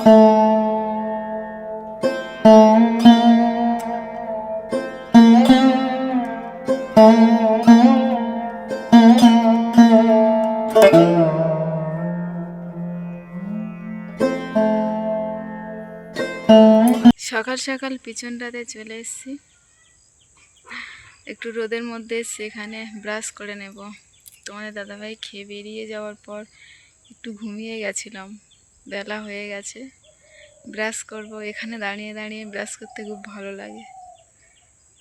সকাল সকাল পিছনটাতে চলে এসেছি। একটু রোদের মধ্যে সেখানে ব্রাশ করে নেব। তোমাদের দাদাভাই খেয়ে বেরিয়ে যাওয়ার পর একটু ঘুমিয়ে গেছিলাম। বেলা হয়ে গেছে। ব্রাশ করব। এখানে দাঁড়িয়ে দাঁড়িয়ে ব্রাশ করতে খুব ভালো লাগে।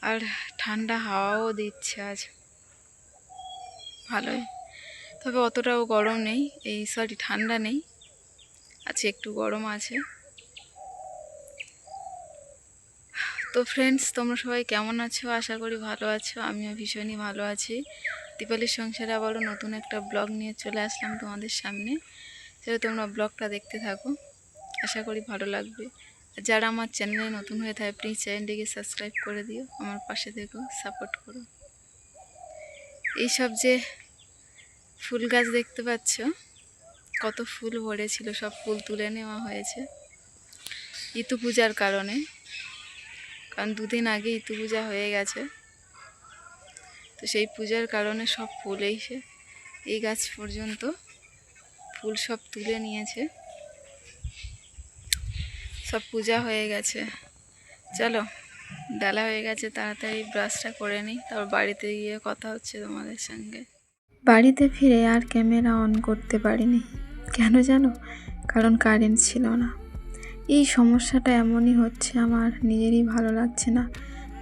আর ঠান্ডা হাওয়াও দিচ্ছে আজ। ভালোই। তবে অতটাও গরম নেই। এই সরি, ঠান্ডা নেই। আছে একটু গরম আছে। তো ফ্রেন্ডস তোমরা সবাই কেমন আছো? আশা করি ভালো আছো। আমিও ভীষণই ভালো আছি। দীপালির সংসারে আবারও নতুন একটা ব্লগ নিয়ে চলে আসলাম তোমাদের সামনে। সেটা তোমরা ব্লগটা দেখতে থাকো। আশা করি ভালো লাগবে। আর যারা আমার চ্যানেলে নতুন হয়ে থাকে প্লিজ চ্যানেলটিকে সাবস্ক্রাইব করে দিও। আমার পাশে থেকো সাপোর্ট করো। এইসব যে ফুল গাছ দেখতে পাচ্ছ, কত ফুল ভরেছিল, সব ফুল তুলে নেওয়া হয়েছে। ইতু পূজার কারণে। কারণ দুদিন আগে ইতু পূজা হয়ে গেছে। তো সেই পূজার কারণে সব ফুল এসে এই গাছ পর্যন্ত ফুল সব তুলে নিয়েছে। সব পূজা হয়ে গেছে। চলো ডালা হয়ে গেছে, তাড়াতাড়ি ব্রাশটা করে নিই। তারপর বাড়িতে গিয়ে কথা হচ্ছে তোমাদের সঙ্গে। বাড়িতে ফিরে আর ক্যামেরা অন করতে পারিনি। কেন জানো? কারণ কারেন্ট ছিল না। এই সমস্যাটা এমনই হচ্ছে, আমার নিজেরই ভালো লাগছে না।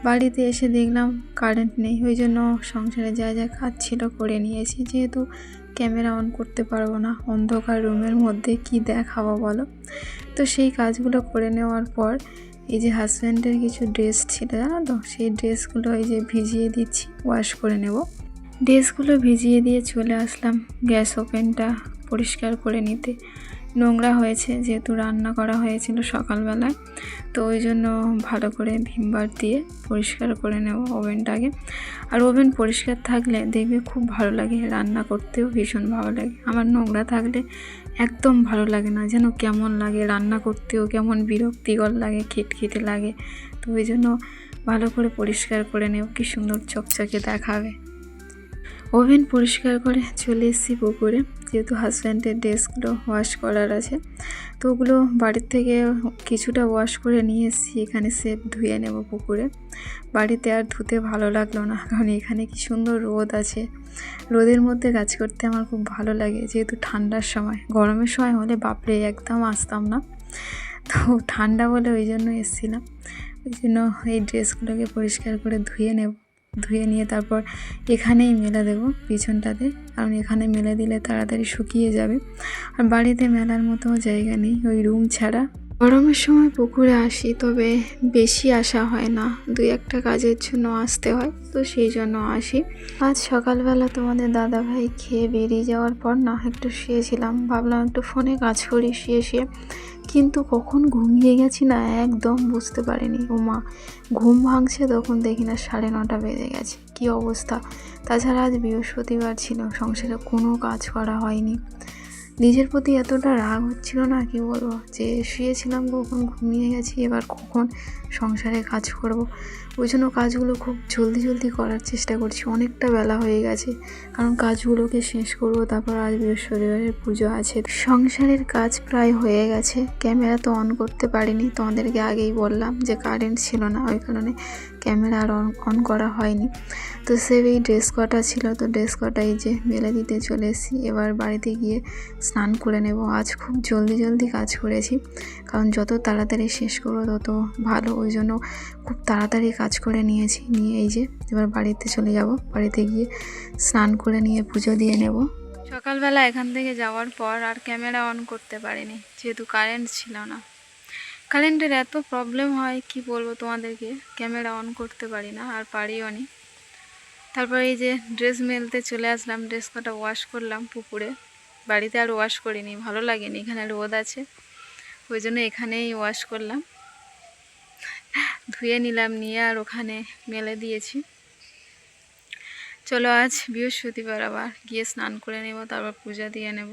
বাড়িতে এসে দেখলাম কারেন্ট নেই। ওই জন্য সংসারে যা যা কাজ ছিল করে নিয়েছি। যেহেতু ক্যামেরা অন করতে পারব না। অন্ধকার রুমের মধ্যে কি দেখাবো বলো? তো সেই কাজগুলো করে নেওয়ার পর এই যে হাজব্যান্ডের কিছু ড্রেস ছিল, জানো তো? সেই ড্রেসগুলো এই যে ভিজিয়ে দিচ্ছি ওয়াশ করে নেব। ড্রেসগুলো ভিজিয়ে দিয়ে চলে আসলাম গ্যাস ওভেনটা পরিষ্কার করে নিতে। নোংরা হয়েছে, যেহেতু রান্না করা হয়েছিল সকালবেলায়। তো ওই জন্য ভালো করে ভিমবার দিয়ে পরিষ্কার করে নেব ওভেনটাকে। আর ওভেন পরিষ্কার থাকলে দেখবে খুব ভালো লাগে, রান্না করতেও ভীষণ ভালো লাগে। আমার নোংরা থাকলে একদম ভালো লাগে না, যেন কেমন লাগে, রান্না করতেও কেমন বিরক্তিকর লাগে, খিটখিটে লাগে। তো ওই জন্য ভালো করে পরিষ্কার করে নেব, কি সুন্দর চকচকে দেখাবে। ওভেন পরিষ্কার করে চলে এসেছি পুকুরে। যেহেতু হাজব্যান্ডের ড্রেসগুলো ওয়াশ করার আছে, তো ওগুলো বাড়ির থেকে কিছুটা ওয়াশ করে নিয়ে এসেছি। এখানে সেপ ধুয়ে নেব পুকুরে। বাড়িতে আর ধুতে ভালো লাগল না, কারণ এখানে কি সুন্দর রোদ আছে। রোদের মধ্যে কাজ করতে আমার খুব ভালো লাগে, যেহেতু ঠান্ডার সময়। গরমের সময় হলে বাপরে, একদম আসতাম না। তো ঠান্ডা বলে ওই জন্য এসেছিলাম। ওই জন্য এই ড্রেসগুলোকে পরিষ্কার করে ধুয়ে নেব। ধুয়ে নিয়ে তারপর এখানেই মেলে দেব পিছনটাতে। কারণ এখানে মেলে দিলে তাড়াতাড়ি শুকিয়ে যাবে। আর বাড়িতে মেলার মতো জায়গা নেই, ওই রুম ছাড়া। গরমের সময় পুকুরে আসি, তবে বেশি আসা হয় না। দুই একটা কাজের জন্য আসতে হয়, তো সেই জন্য আসি। আজ সকালবেলা তোমাদের দাদাভাই খেয়ে বেরিয়ে যাওয়ার পর না একটু শুয়েছিলাম। ভাবলাম একটু ফোনে কাজ করি, শুয়ে শুয়ে কিন্তু কখন ঘুমিয়ে গেছি না একদম বুঝতে পারিনি। ও মা ঘুম ভাঙছে তখন দেখি না সাড়ে নটা বেজে গেছে। কি অবস্থা? তাছাড়া আজ বৃহস্পতিবার ছিল, সংসারে কোনো কাজ করা হয়নি। নিজের প্রতি এতটা রাগ হচ্ছিল না, কি বলব? যে শুয়েছিলাম কখন, ঘুমিয়ে গেছি, এবার কখন সংসারে কাজ করব? ওই জন্য কাজগুলো খুব জলদি জলদি করার চেষ্টা করছি। অনেকটা বেলা হয়ে গেছে। কারণ কাজগুলোকে শেষ করব, তারপর আজ বৃহস্পতিবারের পুজো আছে। সংসারের কাজ প্রায় হয়ে গেছে। ক্যামেরা তো অন করতে পারিনি তোমাদেরকে আগেই বললাম যে কারেন্ট ছিল না। ওই কারণে ক্যামেরা আর অন অন করা হয়নি। তো সে এই ড্রেস কটা ছিল। তো ড্রেস কটা এই যে মেলে দিতে চলে এসেছি। এবার বাড়িতে গিয়ে স্নান করে নেব। আজ খুব জলদি জলদি কাজ করেছি। কারণ যত তাড়াতাড়ি শেষ করব, তত ভালো। ওই জন্য খুব তাড়াতাড়ি কাজ করে নিয়েছি। নিয়ে এই যে এবার বাড়িতে চলে যাব। বাড়িতে গিয়ে স্নান করে নিয়ে পুজো দিয়ে নেব। সকালবেলা এখান থেকে যাওয়ার পর আর ক্যামেরা অন করতে পারিনি। যেহেতু কারেন্ট ছিল না। কারেন্টের এত প্রবলেম হয়, কি বলব তোমাদেরকে? ক্যামেরা অন করতে পারি না, আর পারিও নি। তারপর এই যে ড্রেস মেলতে চলে আসলাম ড্রেস কটা ওয়াশ করলাম পুকুরে। বাড়িতে আর ওয়াশ করিনি, ভালো লাগেনি, এখানে রোদ আছে। ওই জন্য এখানেই ওয়াশ করলাম। ধুয়ে নিলাম, নিয়ে আর ওখানে মেলে দিয়েছি। চলো আজ বৃহস্পতিবার আবার, গিয়ে স্নান করে নেব, তারপর পূজা দিয়ে নেব।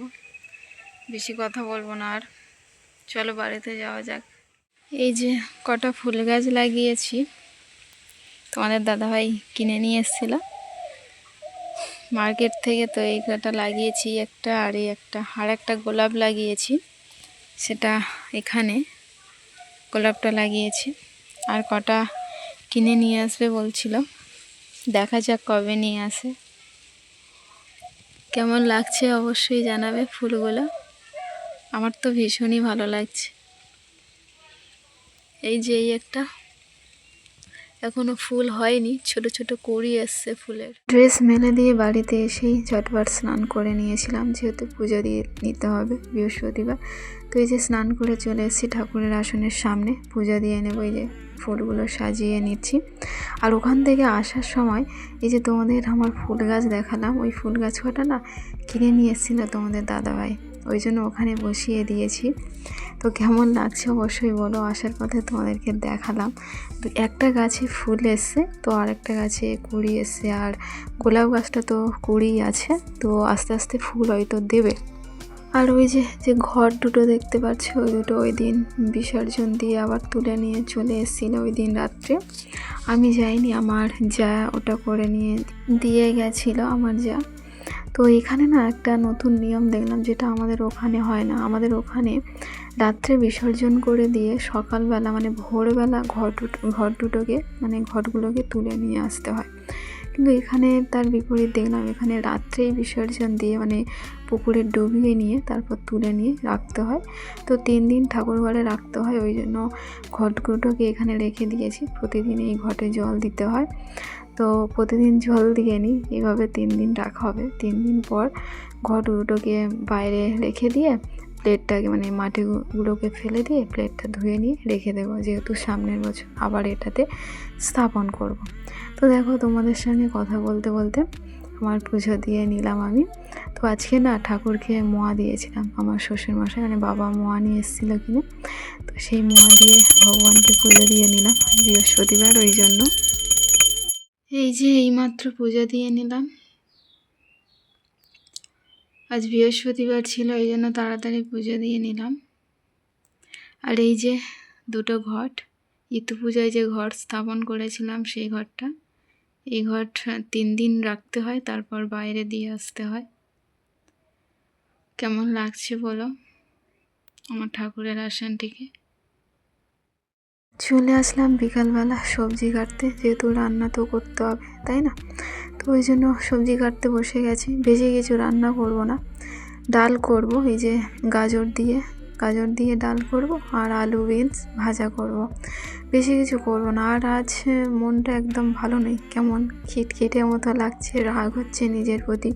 বেশি কথা বলব না আর। চলো বাড়িতে যাওয়া যাক। এই যে কটা ফুল গাছ লাগিয়েছি। তোমাদের দাদাভাই কিনে নিয়ে এসেছিল। মার্কেট থেকে তো এই কটা লাগিয়েছি, একটা আর এই একটা। আর একটা গোলাপ লাগিয়েছি, সেটা এখানে গোলাপটা লাগিয়েছি। আর কটা কিনে নিয়ে আসবে বলছিল। দেখা যাক কবে নিয়ে আসে। কেমন লাগছে অবশ্যই জানাবে ফুলগুলো। আমার তো ভীষণই ভালো লাগছে। এই যে এই একটা। এখনও ফুল হয়নি, ছোট ছোট কুড়ি এসছে ফুলের। ড্রেস মেলে দিয়ে বাড়িতে এসেই ঝটপট স্নান করে নিয়েছিলাম, যেহেতু পুজো দিয়ে নিতে হবে বৃহস্পতিবার। তো এই যে স্নান করে চলে এসেছি ঠাকুরের আসনের সামনে, পূজা দিয়ে নেব এই যে ফুলগুলো সাজিয়ে নিচ্ছি। আর ওখান থেকে আসার সময় এই যে তোমাদের আমার ফুল গাছ দেখালাম, ওই ফুল গাছ কটা না কিনে নিয়ে এসেছিল তোমাদের দাদাভাই। ওই জন্য ওখানে বসিয়ে দিয়েছি। তো কেমন লাগছে অবশ্যই বলো, আসার পথে তোমাদেরকে দেখালাম। তো একটা গাছে ফুল এসছে, তো আর একটা গাছে কুড়ি এসছে, আর গোলাপ গাছটা তো কুড়ি আছে, তো আস্তে আস্তে ফুল হয়তো দেবে। আর ওই যে যে ঘর দুটো দেখতে পাচ্ছ, ওই দুটো ওই দিন বিসর্জন দিয়ে আবার তুলে নিয়ে চলে এসেছিল ওই দিন রাত্রে। আমি যাইনি, আমার যা ওটা করে নিয়ে দিয়ে গেছিল আমার যা। তো এখানে না একটা নতুন নিয়ম দেখলাম যেটা আমাদের ওখানে হয় না। আমাদের ওখানে রাত্রে বিসর্জন করে দিয়ে সকালবেলা মানে ভোরবেলা ঘর দুটো ঘর দুটোকে মানে ঘরগুলোকে তুলে নিয়ে আসতে হয়। কিন্তু এখানে তার বিপরীত দেখলাম, এখানে রাত্রেই বিসর্জন দিয়ে মানে পুকুরে ডুবিয়ে নিয়ে তারপর তুলে নিয়ে রাখতে হয়। তো তিন দিন ঠাকুর ঘরে রাখতে হয়, ওই জন্য ঘটগুলোকে এখানে রেখে দিয়েছি। প্রতিদিন এই ঘটে জল দিতে হয়। তো প্রতিদিন জল দিয়ে নিই এইভাবে তিন দিন রাখা হবে। তিন দিন পর ঘট দুটোকে বাইরে রেখে দিয়ে প্লেটটাকে মানে মাটিগুলোকে ফেলে দিয়ে প্লেটটা ধুয়ে নিয়ে রেখে দেবো। যেহেতু সামনের বছর আবার এটাতে স্থাপন করব। তো দেখো তোমাদের সঙ্গে কথা বলতে বলতে আমার পুজো দিয়ে নিলাম আমি। তো আজকে না ঠাকুরকে মোয়া দিয়েছিলাম আমার শ্বশুর মশাই মানে বাবা মোয়া নিয়ে এসেছিল কিনে। তো সেই মোয়া দিয়ে ভগবানকে পুজো দিয়ে নিলাম বৃহস্পতিবার ওই জন্য। এই যে এইমাত্র পূজা দিয়ে নিলাম। আজ বৃহস্পতিবার ছিল, এই জন্য তাড়াতাড়ি পুজো দিয়ে নিলাম। আর এই যে দুটো ঘট, ইতু পূজায় যে ঘর স্থাপন করেছিলাম সেই ঘরটা এই ঘর তিন দিন রাখতে হয়, তারপর বাইরে দিয়ে আসতে হয়। কেমন লাগছে বলো? আমার ঠাকুরের আসনটিকে। চলে আসলাম বিকালবেলা সবজি কাটতে, যেহেতু রান্না তো করতে হবে, তাই না? তো ওই জন্য সবজি কাটতে বসে গেছি। বেশি কিছু রান্না করব না। ডাল করব, এই যে গাজর দিয়ে গাজর দিয়ে ডাল করব আর আলু বিনস ভাজা করব। বেশি কিছু করব না। আর আজ মনটা একদম ভালো নেই। কেমন খিটখিটে মতো লাগছে, রাগ হচ্ছে নিজের প্রতি।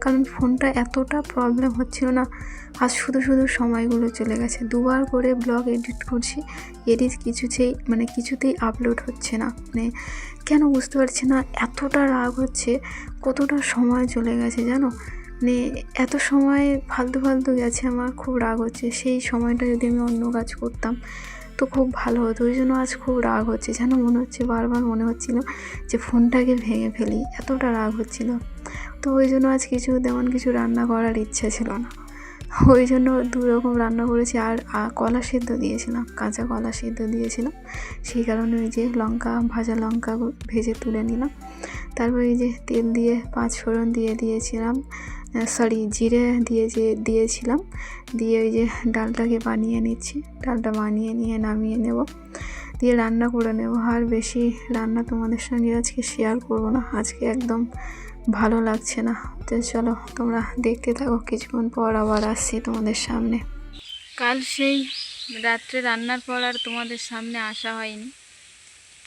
কারণ ফোনটা এতটা প্রবলেম হচ্ছিল না। আজ শুধু শুধু সময়গুলো চলে গেছে। দুবার করে ব্লগ এডিট করছি। এডিট কিছুতেই মানে কিছুতেই আপলোড হচ্ছে না। মানে কেন বুঝতে পারছি না? এতটা রাগ হচ্ছে, কতটা সময় চলে গেছে জানো? মানে এত সময় ফালতু ফালতু গেছে, আমার খুব রাগ হচ্ছে। সেই সময়টা যদি আমি অন্য কাজ করতাম, তো খুব ভালো হতো। ওই জন্য আজ খুব রাগ হচ্ছে। যেন মনে হচ্ছে, বারবার মনে হচ্ছিল যে ফোনটাকে ভেঙে ফেলি। এতটা রাগ হচ্ছিল। তো ওই জন্য আজ কিছু তেমন কিছু রান্না করার ইচ্ছা ছিল না। ওই জন্য দু রকম রান্না করেছি। আর কলা সেদ্ধ দিয়েছিলাম, কাঁচা কলা সেদ্ধ দিয়েছিলাম। সেই কারণে ওই যে লঙ্কা, ভাজা লঙ্কা ভেজে তুলে নিলাম। তারপর এই যে তেল দিয়ে, পাঁচ ফোড়ন দিয়ে দিয়েছিলাম। সরি জিরে দিয়ে যে দিয়েছিলাম। দিয়ে ওই যে ডালটাকে বানিয়ে নিচ্ছি। ডালটা বানিয়ে নিয়ে নামিয়ে নেব। দিয়ে রান্না করে নেব। আর বেশি রান্না তোমাদের সঙ্গে আজকে শেয়ার করব না। আজকে একদম ভালো লাগছে না। তো চলো, তোমরা দেখতে থাকো। কিছুক্ষণ পর আবার আসছি তোমাদের সামনে। কাল সেই রাত্রে রান্নার পর আর তোমাদের সামনে আসা হয়নি।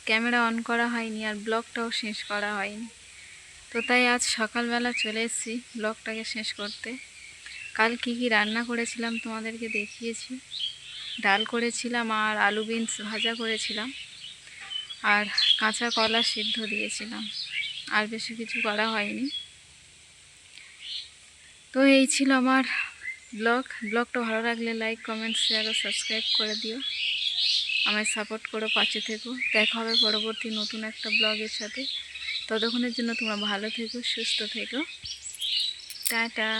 ক্যামেরা অন করা হয়নি আর ব্লগটাও শেষ করা হয়নি। তো তাই আজ সকালবেলা চলে এসেছি ব্লগটাকে শেষ করতে। কাল কি কি রান্না করেছিলাম তোমাদেরকে দেখিয়েছি। ডাল করেছিলাম আর আলু বিনস ভাজা করেছিলাম। আর কাঁচা কলা সিদ্ধ দিয়েছিলাম। আর বেশি কিছু করা হয়নি। তো এই ছিল আমার ব্লগ। ব্লগটা ভালো লাগলে লাইক, কমেন্ট শেয়ার ও সাবস্ক্রাইব করে দিও। আমায় সাপোর্ট করো, পাশে থেকো। দেখা হবে পরবর্তী নতুন একটা ব্লগের সাথে। ততক্ষণের জন্য তোমরা ভালো থেকো সুস্থ থেকো। টাটা।